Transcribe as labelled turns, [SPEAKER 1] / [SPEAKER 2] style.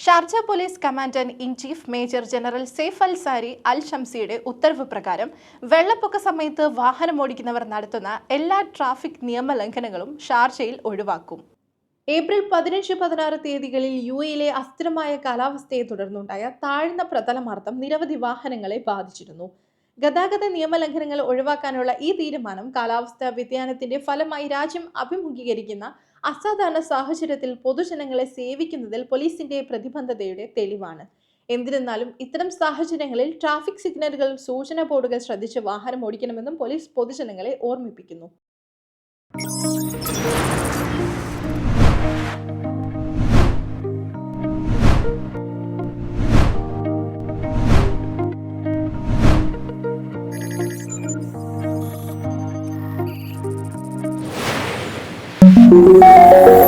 [SPEAKER 1] Sharjah police commandant in chief major general Saif Al Sari Al ഷംസിയുടെ ഉത്തരവ് പ്രകാരം വെള്ളപ്പൊക്ക സമയത്ത് വാഹനം ഓടിക്കുന്നവർ നടത്തുന്ന എല്ലാ ട്രാഫിക് നിയമലംഘനങ്ങളും ഷാർജയിൽ ഒഴിവാക്കും. ഏപ്രിൽ പതിനഞ്ച് പതിനാറ് തീയതികളിൽ യു എയിലെ അസ്ഥിരമായ കാലാവസ്ഥയെ തുടർന്നുണ്ടായ താഴ്ന്ന പ്രതലമർദ്ദം നിരവധി വാഹനങ്ങളെ ബാധിച്ചിരുന്നു. ഗതാഗത നിയമലംഘനങ്ങൾ ഒഴിവാക്കാനുള്ള ഈ തീരുമാനം കാലാവസ്ഥാ വ്യതിയാനത്തിന്റെ ഫലമായി രാജ്യം അഭിമുഖീകരിക്കുന്ന അസാധാരണ സാഹചര്യത്തിൽ പൊതുജനങ്ങളെ സേവിക്കുന്നതിൽ പോലീസിന്റെ പ്രതിബദ്ധതയുടെ തെളിവാണ്. എന്നിരുന്നാലും ഇത്തരം സാഹചര്യങ്ങളിൽ ട്രാഫിക് സിഗ്നലുകൾ സൂചന ബോർഡുകൾ ശ്രദ്ധിച്ച് വാഹനം ഓടിക്കണമെന്നും പോലീസ് പൊതുജനങ്ങളെ ഓർമ്മിപ്പിക്കുന്നു. Música